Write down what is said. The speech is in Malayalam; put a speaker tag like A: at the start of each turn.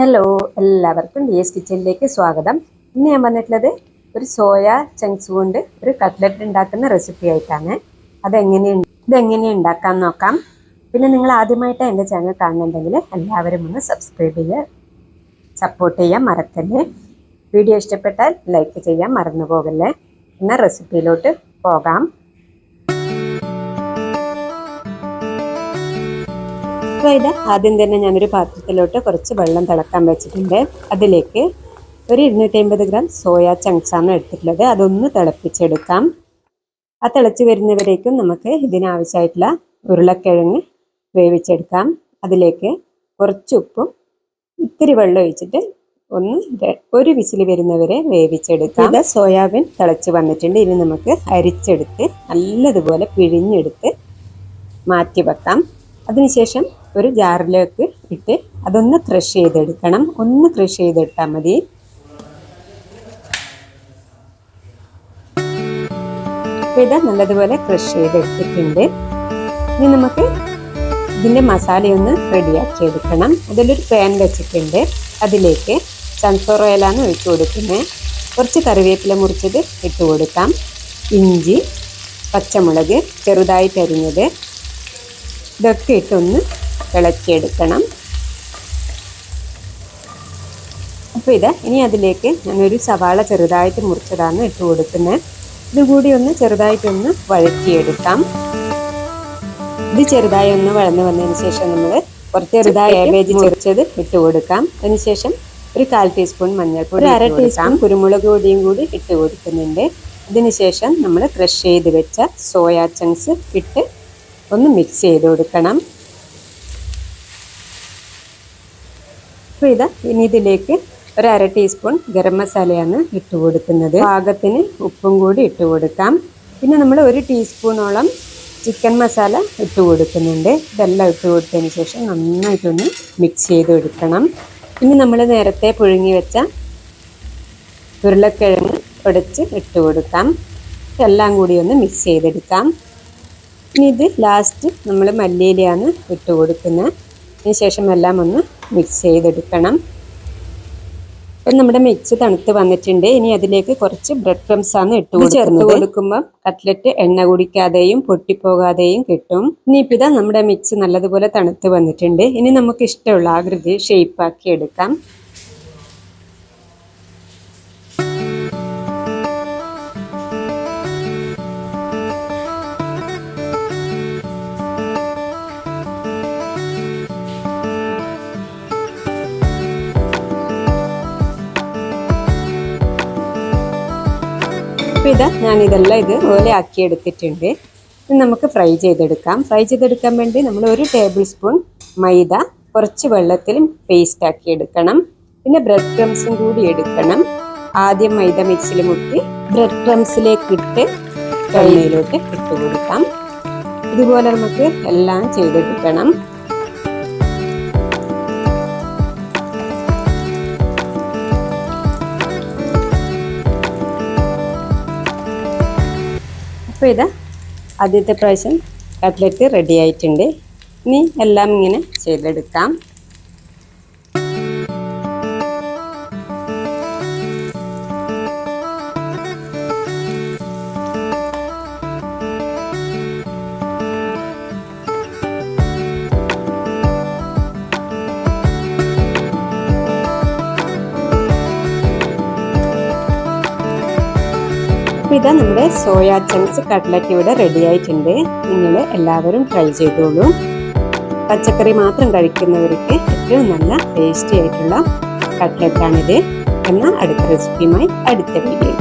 A: ഹലോ എല്ലാവർക്കും ഡി എസ് കിച്ചണിലേക്ക് സ്വാഗതം. ഇന്ന് ഞാൻ വന്നിട്ടുള്ളത് ഒരു സോയ ചങ്ക്സ് കൊണ്ട് ഒരു കട്ട്ലറ്റ് ഉണ്ടാക്കുന്ന റെസിപ്പി ആയിട്ടാണ്. അതെങ്ങനെയുണ്ട് ഇതെങ്ങനെയാണ് ഉണ്ടാക്കാൻ നോക്കാം. പിന്നെ നിങ്ങൾ ആദ്യമായിട്ട് എന്റെ ചാനൽ കാണുന്നുണ്ടെങ്കിൽ എല്ലാവരും ഒന്ന് സബ്സ്ക്രൈബ് ചെയ്യുക. സപ്പോർട്ട് ചെയ്യാൻ മറക്കല്ലേ. വീഡിയോ ഇഷ്ടപ്പെട്ടാൽ ലൈക്ക് ചെയ്യാൻ മറന്നു പോകല്ലേ. എന്നാൽ റെസിപ്പിയിലോട്ട് പോകാം. അപ്പോൾ ഇത് ആദ്യം തന്നെ ഞാനൊരു പാത്രത്തിലോട്ട് കുറച്ച് വെള്ളം തിളക്കാൻ വെച്ചിട്ടുണ്ട്. അതിലേക്ക് ഒരു ഇരുന്നൂറ്റി ഗ്രാം സോയാ ചങ്ക്സ് ആണ് എടുത്തിട്ടുള്ളത്. അതൊന്ന് തിളപ്പിച്ചെടുക്കാം. ആ തിളച്ച് വരുന്നവരേക്കും നമുക്ക് ഇതിനാവശ്യമായിട്ടുള്ള ഉരുളക്കിഴങ്ങ് വേവിച്ചെടുക്കാം. അതിലേക്ക് കുറച്ച് ഉപ്പും ഇത്തിരി വെള്ളം ഒഴിച്ചിട്ട് ഒന്ന് ഒരു വിസിൽ വരുന്നവരെ വേവിച്ചെടുക്കാം. ഇത് സോയാബീൻ തിളച്ച് വന്നിട്ടുണ്ട്. ഇനി നമുക്ക് അരിച്ചെടുത്ത് നല്ലതുപോലെ പിഴിഞ്ഞെടുത്ത് മാറ്റി വെക്കാം അതിനുശേഷം ഒരു ജാറിലേക്ക് ഇട്ട് അതൊന്ന് ക്രഷ് ചെയ്തെടുക്കണം. ഒന്ന് ക്രഷ് ചെയ്തെടുത്താൽ മതി. ഇത് നല്ലതുപോലെ ക്രഷ് ചെയ്തെടുത്തിട്ടുണ്ട്. ഇനി നമുക്ക് ഇതിന്റെ മസാലയൊന്ന് റെഡിയാക്കി എടുക്കണം. അതിലൊരു പാൻ വെച്ചിട്ടുണ്ട്. അതിലേക്ക് സൺഫ്ലവർ ഓയിലാണ് ഒഴിച്ചു കൊടുക്കുന്നത്. കുറച്ച് കറിവേപ്പില മുറിച്ചത് ഇട്ട് കൊടുക്കാം. ഇഞ്ചി പച്ചമുളക് ചെറുതായി അരിഞ്ഞത്. ഇതൊക്കെ ഇട്ടൊന്ന് ഇളക്കിയെടുക്കണം. അപ്പോൾ ഇത് ഇനി അതിലേക്ക് ഞാനൊരു സവാള ചെറുതായിട്ട് മുറിച്ചതാണ് ഇട്ട് കൊടുക്കുന്നത് ഇതുകൂടി ഒന്ന് ചെറുതായിട്ടൊന്ന് വഴറ്റിയെടുക്കാം. ഇത് ചെറുതായി ഒന്ന് വളർന്നു വന്നതിന് ശേഷം നമ്മൾ കുറച്ച് ചെറുതായി കാബേജ് ചെറിച്ചത് ഇട്ട് കൊടുക്കാം. അതിനുശേഷം ഒരു കാൽ ടീസ്പൂൺ മഞ്ഞൾപ്പൊടി ഒരു അര ടീസ്പൂൺ കുരുമുളക് പൊടിയും കൂടി ഇട്ട് കൊടുക്കുന്നുണ്ട്. അതിനുശേഷം നമ്മൾ ക്രഷ് ചെയ്ത് വെച്ച സോയാ ചങ്ക്സ് ഇട്ട് ഒന്ന് മിക്സ് ചെയ്ത് കൊടുക്കണം. അപ്പോൾ ഇതാ ഇനി ഇതിലേക്ക് ഒരു അര ടീസ്പൂൺ ഗരം മസാലയാണ് ഇട്ട് കൊടുക്കുന്നത്. പാകത്തിന് ഉപ്പും കൂടി ഇട്ട് കൊടുക്കാം. പിന്നെ നമ്മൾ ഒരു ടീസ്പൂണോളം ചിക്കൻ മസാല ഇട്ട് കൊടുക്കുന്നുണ്ട്. ഇതെല്ലാം ഇട്ട് കൊടുത്തതിന് ശേഷം നന്നായിട്ടൊന്ന് മിക്സ് ചെയ്ത് എടുക്കണം ഇനി നമ്മൾ നേരത്തെ പുഴുങ്ങി വെച്ച ഉരുളക്കിഴങ്ങ് ഉടച്ച് ഇട്ട് കൊടുക്കാം. എല്ലാം കൂടി ഒന്ന് മിക്സ് ചെയ്തെടുക്കാം. ഇനി ഇത് ലാസ്റ്റ് നമ്മൾ മല്ലിയിലയാണ് ഇട്ട് കൊടുക്കുന്നത് അതിന് ശേഷം എല്ലാം ഒന്ന് മിക്സ് ചെയ്തെടുക്കണം. അപ്പം നമ്മുടെ മിക്സ് തണുത്ത് വന്നിട്ടുണ്ട്. ഇനി അതിലേക്ക് കുറച്ച് ബ്രെഡ് ക്രംസ് ആണ് ഇട്ട് ചേർത്ത് കൊടുക്കുമ്പോൾ കട്ട്ലറ്റ് എണ്ണ കുടിക്കാതെയും പൊട്ടിപ്പോകാതെയും കിട്ടും. ഇനിയിപ്പോൾ ഇതാ നമ്മുടെ മിക്സ് നല്ലതുപോലെ തണുത്ത് വന്നിട്ടുണ്ട്. ഇനി നമുക്ക് ഇഷ്ടമുള്ള ആകൃതി ഷേപ്പാക്കി എടുക്കാം. അപ്പോൾ ഇതാ ഞാൻ ഇതെല്ലാം ഇതുപോലെ ആക്കി എടുത്തിട്ടുണ്ട് ഇത് നമുക്ക് ഫ്രൈ ചെയ്തെടുക്കാം. ഫ്രൈ ചെയ്തെടുക്കാൻ വേണ്ടി നമ്മൾ ഒരു ടേബിൾ സ്പൂൺ മൈദ കുറച്ച് വെള്ളത്തിൽ പേസ്റ്റ് ആക്കി എടുക്കണം. പിന്നെ ബ്രെഡ് ക്രംസും കൂടി എടുക്കണം. ആദ്യം മൈദ മിക്സിൽ മുട്ടി ബ്രെഡ് ക്രംസിലേക്ക് ഇട്ട് എണ്ണയിലോട്ട് ഇട്ട് കൊടുക്കാം ഇതുപോലെ നമുക്ക് എല്ലാം ചെയ്തെടുക്കണം. അപ്പോൾ ആദ്യത്തെ പ്രാവശ്യം കട്ട്ലറ്റ് റെഡി ആയിട്ടുണ്ട്. ഇനി എല്ലാം ഇങ്ങനെ ചെയ്തെടുക്കാം. അപ്പോൾ ഇതാ നമ്മുടെ സോയാ ചങ്ക്സ് കട്ട്ലറ്റ് ഇവിടെ റെഡി ആയിട്ടുണ്ട്. നിങ്ങൾ എല്ലാവരും ട്രൈ ചെയ്തോളൂ. പച്ചക്കറി മാത്രം കഴിക്കുന്നവർക്ക് ഏറ്റവും നല്ല ടേസ്റ്റി ആയിട്ടുള്ള കട്ട്ലറ്റാണിത് എന്ന അടുത്ത റെസിപ്പിയുമായി അടുത്ത വീഡിയോ